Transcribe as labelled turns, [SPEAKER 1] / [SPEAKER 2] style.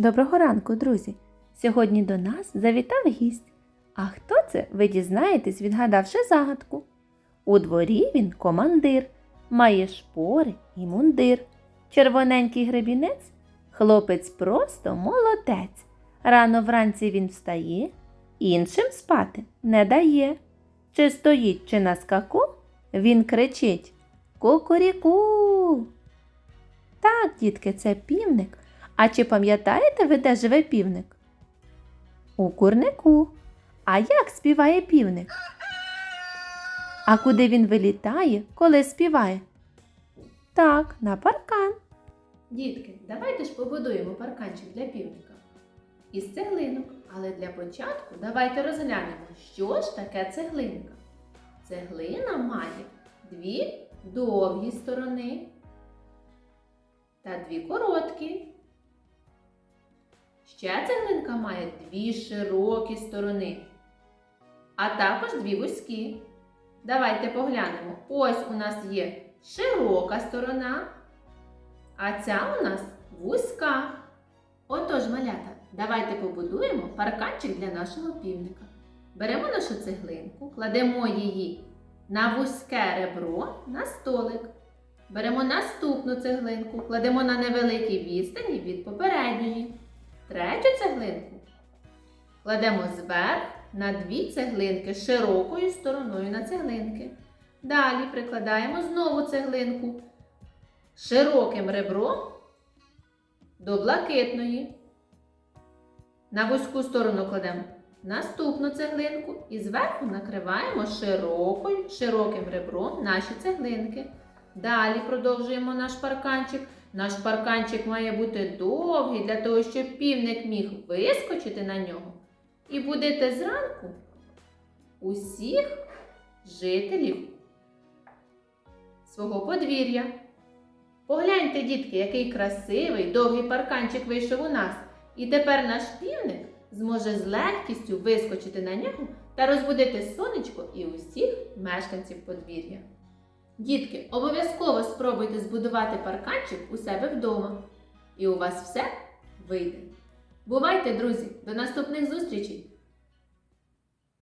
[SPEAKER 1] Доброго ранку, друзі! Сьогодні до нас завітав гість. А хто це, ви дізнаєтесь, відгадавши загадку. У дворі він командир, має шпори і мундир. Червоненький гребінець, хлопець просто молодець. Рано вранці він встає, іншим спати не дає. Чи стоїть, чи на скаку, він кричить Кукуріку. Так, дітки, це півник. А чи пам'ятаєте ви, де живе півник? У курнику. А як співає півник? А куди він вилітає, коли співає? Так, на паркан. Дітки, давайте ж побудуємо парканчик для півника. Із цеглинок. Але для початку давайте розглянемо, що ж таке цеглинка. Цеглина має дві довгі сторони та дві короткі. Ще цеглинка має дві широкі сторони, а також дві вузькі. Давайте поглянемо. Ось у нас є широка сторона, а ця у нас вузька. Отож, малята, давайте побудуємо парканчик для нашого півника. Беремо нашу цеглинку, кладемо її на вузьке ребро на столик. Беремо наступну цеглинку, кладемо на невеликій відстані від попередньої. Третю цеглинку кладемо зверх на дві цеглинки широкою стороною на цеглинки. Далі прикладаємо знову цеглинку широким ребром до блакитної. На вузьку сторону кладемо наступну цеглинку і зверху накриваємо широкою, широким ребром наші цеглинки. Далі продовжуємо наш парканчик. Наш парканчик має бути довгий для того, щоб півник міг вискочити на нього і будити зранку усіх жителів свого подвір'я. Погляньте, дітки, який красивий довгий парканчик вийшов у нас. І тепер наш півник зможе з легкістю вискочити на нього та розбудити сонечко і усіх мешканців подвір'я. Дітки, обов'язково спробуйте збудувати парканчик у себе вдома. І у вас все вийде. Бувайте, друзі! До наступних зустрічей!